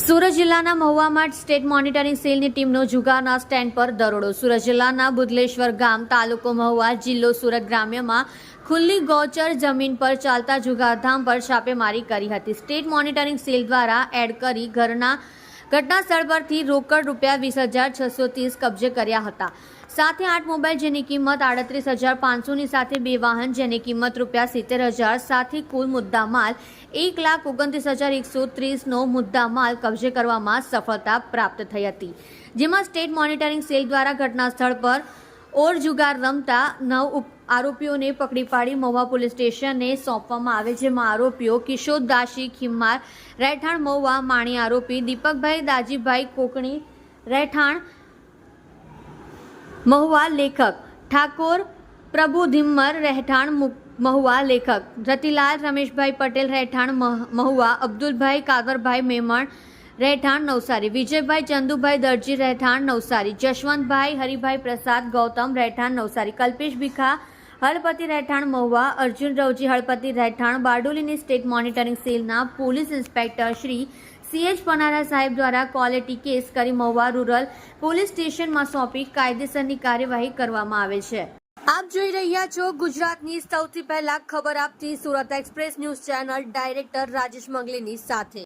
સુરત જિલ્લાના મહુવામાં state monitoring સેલની ટીમનો જુગારના સ્ટેન્ડ પર દરોડો. સુરત જિલ્લાના બુદલેશ્વર ગામ તાલુકો મહુવા જિલ્લો સુરત ગ્રામ્યમાં ખુલ્લી ગૌચર જમીન પર ચાલતા જુગારધામ પર છાપેમારી કરી હતી. સ્ટેટ મોનિટરિંગ સેલ દ્વારા એડ કરી ઘરના ઘટના સ્થળ પરથી રોકડ રૂપિયા વીસ હજાર છસો ત્રીસ કબજે કર્યા હતા. સાથે આઠ મોબાઈલ જેની કિંમત આડત્રીસ હજાર પાંચસોની સાથે બે વાહન જેની કિંમત રૂપિયા સિત્તેર હજાર સાથે કુલ મુદ્દામાલ એક લાખ ઓગણત્રીસ હજાર એકસો ત્રીસનો મુદ્દામાલ કબજે કરવામાં સફળતા પ્રાપ્ત થઈ હતી. જેમાં સ્ટેટ મોનિટરિંગ સેલ દ્વારા ઘટના સ્થળ પર ઓર જુગાર રમતા નવ આરોપીઓને પકડી પાડી મહુવા પોલીસ સ્ટેશને સોંપવામાં આવે, જેમાં આરોપીઓ કિશોર દાસી, ખિમ્માર, રહેઠાણ મહુવા, માણી આરોપી, દીપકભાઈ દાજીભાઈ કોકણી, રહેઠાણ મહુવા લેખક, ઠાકોર પ્રભુ ધીમ્મર, રહેઠાણ મહુવા લેખક, રતિલાલ, રમેશભાઈ પટેલ, રહેઠાણ મહ- મહુવા, અબ્દુલભાઈ કાગરભાઈ મેમણ રહેઠાણ નવસારી. વિજયભાઈ ચંદુભાઈ દરજી, રહેઠાણ નવસારી. જશવંતભાઈ, હરિભાઈ પ્રસાદ, ગૌતમ, રહેઠાણ નવસારી. કલ્પેશ ભીખા, હળપતિ રહેઠાણ મહુવા, અર્જુન રવજી, હળપતિ રહેઠાણ, બારડોલીની સ્ટેટ મોનિટરિંગ સેલના police inspector Shri CH Panara સાહેબ દ્વારા ક્વોલિટી કેસ કરી મહુવા રૂરલ પોલીસ સ્ટેશનમાં સોંપી કાયદેસરની કાર્યવાહી કરવામાં આવે છે. આપ જોઈ રહ્યા છો ગુજરાતની સૌથી પહેલા ખબર આપતી Surat express news channel director Rajesh મંગલીની સાથે.